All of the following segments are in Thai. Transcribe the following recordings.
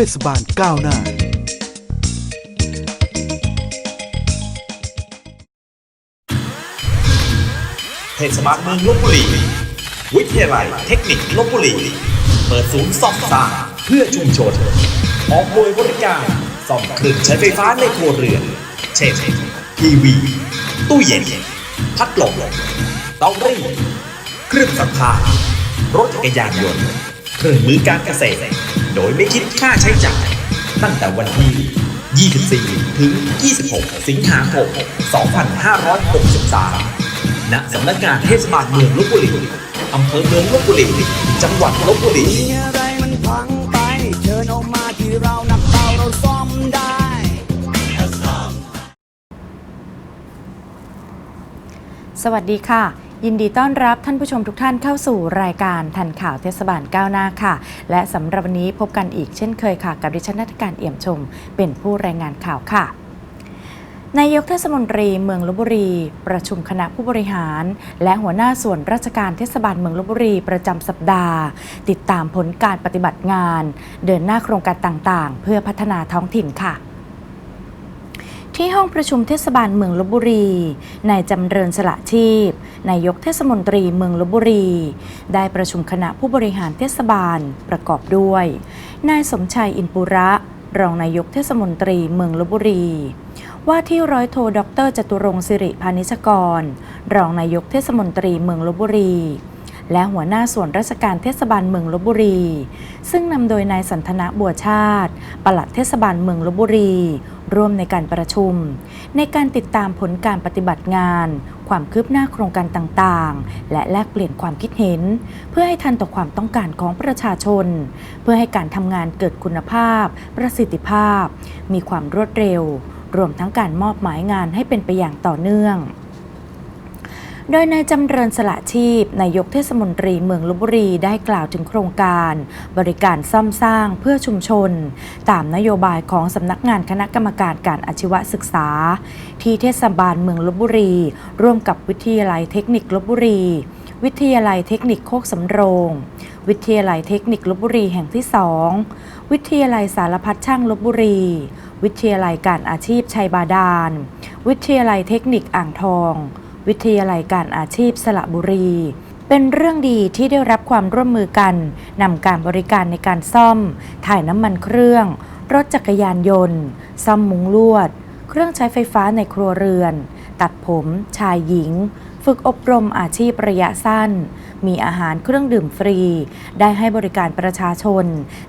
เทศบาลก้าวหน้า เทศบาลเมืองลบบุรี วิทยาลัยเทคนิคลบบุรี เปิดศูนย์ซ่อมสร้างเพื่อชุมชนออกบริบริการซ่อมเครื่องใช้ไฟฟ้าในครัวเรือน เช่นทีวี ตู้เย็น พัดลมเตารีดเครื่องซักผ้ารถจักรยานยนต์ เครื่องมือการเกษตร โดยไม่คิดค่าใช้จ่ายตั้งแต่วันที่ 24 ถึง 26 สิงหาคม 2563 ณ สำนักงานเทศบาลเมืองลบบุรี อำเภอเมืองลบบุรี จังหวัดลบบุรีอะไรมันพังไป เชิญออกมาที่เรานักเบาเราซ่อมได้ สวัสดีค่ะ ยินดีต้อนรับท่านผู้ชมทุกท่านเข้าสู่รายการทันข่าวเทศบาลก้าวหน้าค่ะ และสำหรับวันนี้พบกันอีกเช่นเคยค่ะ กับดิฉันนัทการเอี่ยมชม เป็นผู้รายงานข่าวค่ะนายกเทศมนตรีเมืองลบบุรี ประชุมคณะผู้บริหาร และหัวหน้าส่วนราชการเทศบาลเมืองลบบุรีประจำสัปดาห์ ติดตามผลการปฏิบัติงาน เดินหน้าโครงการต่างๆ เพื่อพัฒนาท้องถิ่นค่ะ ที่ห้องประชุมเทศบาลเมืองลบบุรี นายจำเริญสละชีพ นายกเทศมนตรีเมืองลบบุรี ได้ประชุมคณะผู้บริหารเทศบาลประกอบด้วย นายสมชัยอินปุระ รองนายกเทศมนตรีเมืองลบบุรี ว่าที่ร้อยโทดรจตุรงค์สิริพานิชกร รองนายกเทศมนตรีเมืองลบบุรี และหัวหน้าส่วนราชการเทศบาลเมืองลบบุรี ซึ่งนำโดยนายสันทนะบัวชาติ ปลัดเทศบาลเมืองลบบุรี ร่วมในการประชุม ในการติดตามผลการปฏิบัติงาน ความคืบหน้าโครงการต่างๆ และแลกเปลี่ยนความคิดเห็น เพื่อให้ทันต่อความต้องการของประชาชน เพื่อให้การทำงานเกิดคุณภาพ ประสิทธิภาพ มีความรวดเร็ว รวมทั้งการมอบหมายงานให้เป็นไปอย่างต่อเนื่อง โดยนายจำเริญสละชีพนายกเทศมนตรีเมืองลบบุรีได้กล่าวถึงโครงการ บริการซ่อมสร้างเพื่อชุมชน ตามนโยบายของสำนักงานคณะกรรมการการอาชีวศึกษา ที่เทศบาลเมืองลบบุรี ร่วมกับวิทยาลัยเทคนิคลบบุรี วิทยาลัยเทคนิคโคกสำโรง วิทยาลัยเทคนิคลบบุรีแห่งที่2วิทยาลัยสารพัดช่างลบบุรี วิทยาลัยการอาชีพชัยบาดาล วิทยาลัยเทคนิคอ่างทอง วิทยาลัยการอาชีพสระบุรี เป็นเรื่องดีที่ได้รับความร่วมมือกันนำการบริการในการซ่อม ถ่ายน้ำมันเครื่อง รถจักรยานยนต์ ซ่อมมุงลวด เครื่องใช้ไฟฟ้าในครัวเรือน ตัดผม ชายหญิง ฝึกอบรมอาชีพระยะสั้น มีอาหารเครื่องดื่มฟรี ได้ให้บริการประชาชน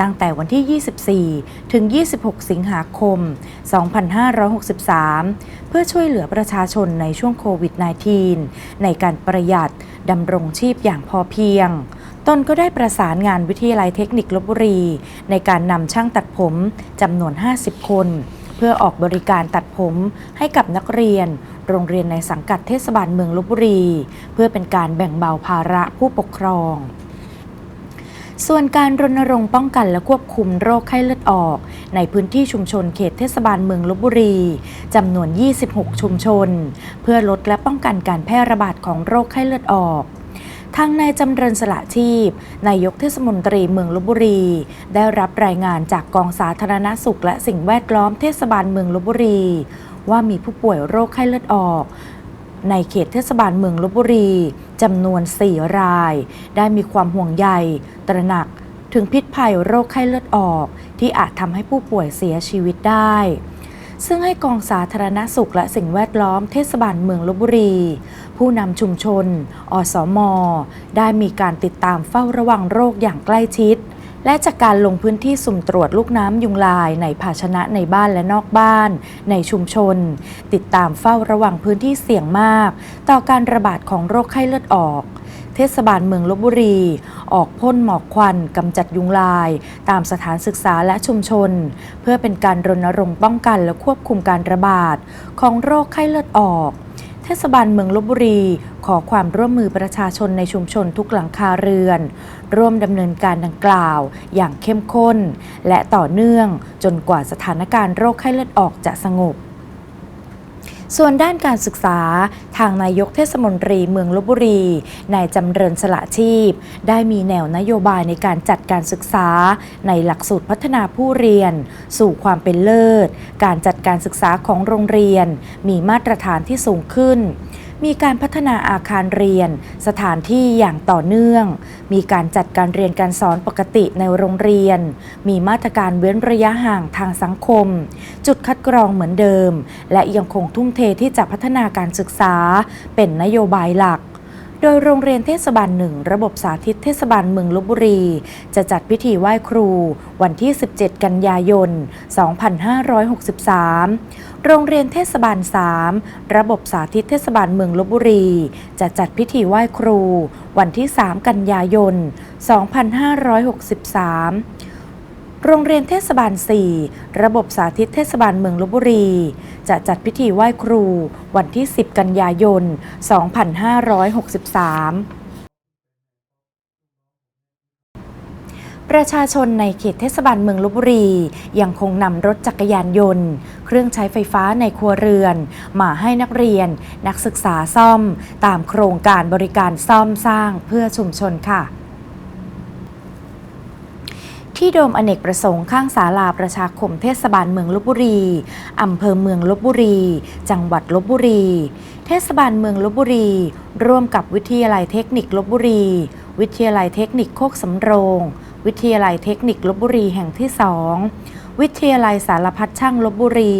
ตั้งแต่วันที่ 24 ถึง 26 สิงหาคม 2563 เพื่อช่วยเหลือประชาชนในช่วงโควิด -19 ในการประหยัดดำรงชีพอย่างพอเพียงตนก็ได้ประสานงานวิทยาลัยเทคนิคลบบุรี ในการนำช่างตัดผมจำนวน 50 คน เพื่อออกบริการตัดผมให้กับนักเรียน โรงเรียนในสังกัดเทศบาลเมืองลบบุรี เพื่อเป็นการแบ่งเบาภาระผู้ปกครอง ส่วนการรณรงค์ป้องกันและควบคุมโรคไข้เลือดออก ในพื้นที่ชุมชนเขตเทศบาลเมืองลบบุรีจำนวน 26 ชุมชน เพื่อลดและป้องกันการแพร่ระบาดของโรคไข้เลือดออกทางนายจำเริญสละชีพ นายกเทศมนตรีเมืองลบบุรี ได้รับรายงานจากกองสาธารณสุขและสิ่งแวดล้อมเทศบาลเมืองลบบุรี ว่ามีผู้ป่วยโรคไข้เลือดออก ในเขตเทศบาลเมืองลบบุรีจำนวน 4 ราย ได้มีความห่วงใย ตระหนักถึงพิษภัยโรคไข้เลือดออก ที่อาจทำให้ผู้ป่วยเสียชีวิตได้ ซึ่งให้กองสาธารณสุขและสิ่งแวดล้อมเทศบาลเมืองลบบุรี ผู้นำชุมชน อสมได้มีการติดตามเฝ้าระวังโรคอย่างใกล้ชิด และจากการลงพื้นที่สุ่มตรวจลูกน้ำยุงลายในภาชนะในบ้านและนอกบ้าน ในชุมชน ติดตามเฝ้าระวังพื้นที่เสี่ยงมาก ต่อการระบาดของโรคไข้เลือดออก เทศบาลเมืองลบบุรี ออกพ่นหมอกควันกำจัดยุงลาย ตามสถานศึกษาและชุมชน เพื่อเป็นการรณรงค์ป้องกันและควบคุมการระบาด ของโรคไข้เลือดออก เทศบาลเมืองลบบุรี ขอความร่วมมือประชาชนในชุมชนทุกหลังคาเรือน ร่วมดำเนินการดังกล่าวอย่างเข้มข้น และต่อเนื่องจนกว่าสถานการณ์โรคไข้เลือดออกจะสงบ ส่วนด้านการศึกษา ทางนายกเทศมนตรีเมืองลบบุรี นายจำเริญสละชีพ ได้มีแนวนโยบายในการจัดการศึกษา ในหลักสูตรพัฒนาผู้เรียน สู่ความเป็นเลิศ การจัดการศึกษาของโรงเรียน มีมาตรฐานที่สูงขึ้น มีการพัฒนาอาคารเรียน สถานที่อย่างต่อเนื่อง มีการจัดการเรียนการสอนปกติในโรงเรียน มีมาตรการเว้นระยะห่างทางสังคม จุดคัดกรองเหมือนเดิม และยังคงทุ่มเทที่จะพัฒนาการศึกษา เป็นนโยบายหลัก โดยโรงเรียนเทศบาลหนึ่งระบบสาธิตเทศบาลเมืองลบบุรี จะจัดพิธีไหว้ครู วันที่ 17 กันยายน 2563 โรงเรียนเทศบาล 3 ระบบสาธิตเทศบาลเมืองลบบุรี จะจัดพิธีไหว้ครู วันที่ 3 กันยายน 2563 โรงเรียนเทศบาล 4 ระบบสาธิตเทศบาลเมืองลบบุรี จะจัดพิธีไหว้ครู วันที่ 10 กันยายน 2563ประชาชนในเขตเทศบาลเมืองลบบุรี ยังคงนำรถจักรยานยนต์ เครื่องใช้ไฟฟ้าในครัวเรือน มาให้นักเรียน นักศึกษาซ่อม ตามโครงการบริการซ่อมสร้างเพื่อชุมชนค่ะ ที่โดมอเนกประสงค์ข้างศาลาประชาคมเทศบาลเมืองลบบุรี อำเภอเมืองลบบุรี จังหวัดลบบุรี เทศบาลเมืองลบบุรี ร่วมกับวิทยาลัยเทคนิคลบบุรี วิทยาลัยเทคนิคโคกสำโรง วิทยาลัยเทคนิคลบบุรีแห่งที่สอง วิทยาลัยสารพัดช่างลบบุรี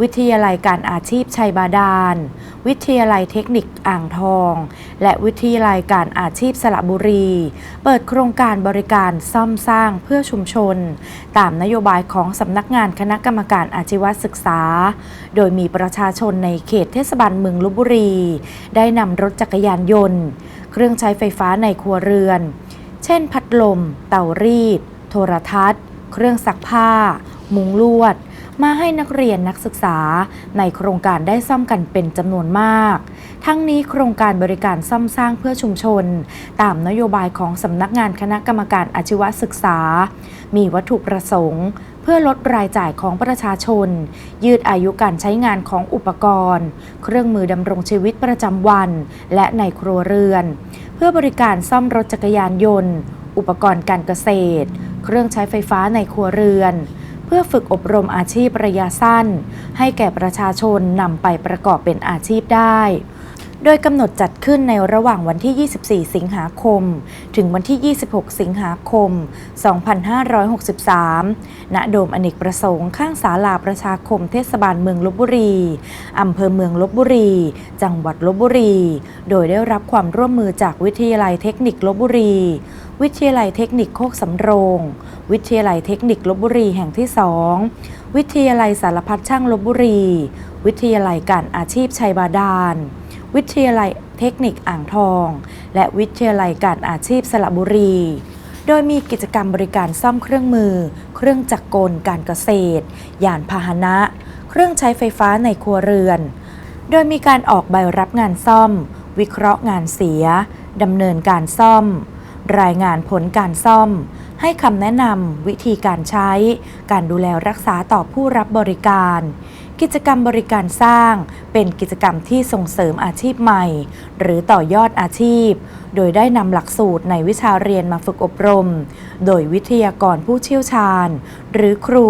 วิทยาลัยการอาชีพชัยบาดาล วิทยาลัยเทคนิคอ่างทอง และวิทยาลัยการอาชีพสระบุรี เปิดโครงการบริการซ่อมสร้างเพื่อชุมชน ตามนโยบายของสำนักงานคณะกรรมการอาชีวศึกษา โดยมีประชาชนในเขตเทศบาลเมืองลบบุรี ได้นำรถจักรยานยนต์ เครื่องใช้ไฟฟ้าในครัวเรือน เช่น พัดลม เตารีด โทรทัศน์ เครื่องซักผ้า มุงลวด มาให้นักเรียนนักศึกษาในโครงการได้ซ่อมกันเป็นจำนวนมาก ทั้งนี้โครงการบริการซ่อมสร้างเพื่อชุมชน ตามนโยบายของสำนักงานคณะกรรมการอาชีวศึกษา มีวัตถุประสงค์เพื่อลดรายจ่ายของประชาชน ยืดอายุการใช้งานของอุปกรณ์ เครื่องมือดำรงชีวิตประจำวัน และในครัวเรือน เพื่อบริการซ่อมรถจักรยานยนต์ อุปกรณ์การเกษตร เครื่องใช้ไฟฟ้าในครัวเรือน เพื่อฝึกอบรมอาชีพระยะสั้น ให้แก่ประชาชนนำไปประกอบเป็นอาชีพได้ โดยกำหนดจัดขึ้นในระหว่างวันที่ 24 สิงหาคม ถึงวันที่ 26 สิงหาคม 2563 ณ โดมอเนกประสงค์ข้างศาลาประชาคมเทศบาลเมืองลบบุรี อำเภอเมืองลบบุรี จังหวัดลบบุรี โดยได้รับความร่วมมือจากวิทยาลัยเทคนิคลบบุรี วิทยาลัยเทคนิคโคกสำโรง วิทยาลัยเทคนิคลบบุรีแห่งที่2วิทยาลัยสารพัดช่างลบบุรี วิทยาลัยการอาชีพชัยบาดาล วิทยาลัยเทคนิคอ่างทอง และวิทยาลัยการอาชีพสระบุรี โดยมีกิจกรรมบริการซ่อมเครื่องมือ เครื่องจักรกลการเกษตร ยานพาหนะ เครื่องใช้ไฟฟ้าในครัวเรือน โดยมีการออกใบรับงานซ่อม วิเคราะห์งานเสียดำเนินการซ่อม รายงานผลการซ่อม ให้คำแนะนำวิธีการใช้ การดูแลรักษาต่อผู้รับบริการ กิจกรรมบริการสร้าง เป็นกิจกรรมที่ส่งเสริมอาชีพใหม่ หรือต่อยอดอาชีพ โดยได้นำหลักสูตรในวิชาเรียนมาฝึกอบรม โดยวิทยากรผู้เชี่ยวชาญ หรือครู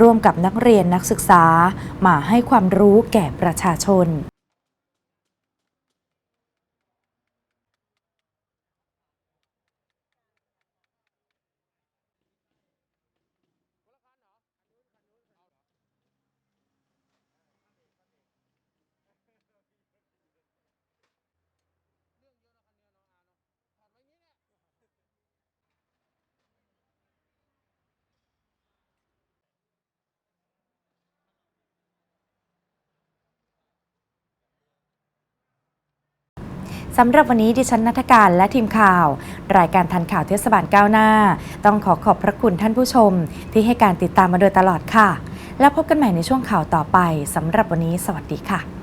ร่วมกับนักเรียนนักศึกษา มาให้ความรู้แก่ประชาชน สำหรับวันนี้ดิฉันนัทการและทีมข่าว รายการทันข่าวเทศบาลก้าวหน้า ต้องขอขอบพระคุณท่านผู้ชม ที่ให้การติดตามมาโดยตลอดค่ะ แล้วพบกันใหม่ในช่วงข่าวต่อไปสำหรับวันนี้ สวัสดีค่ะ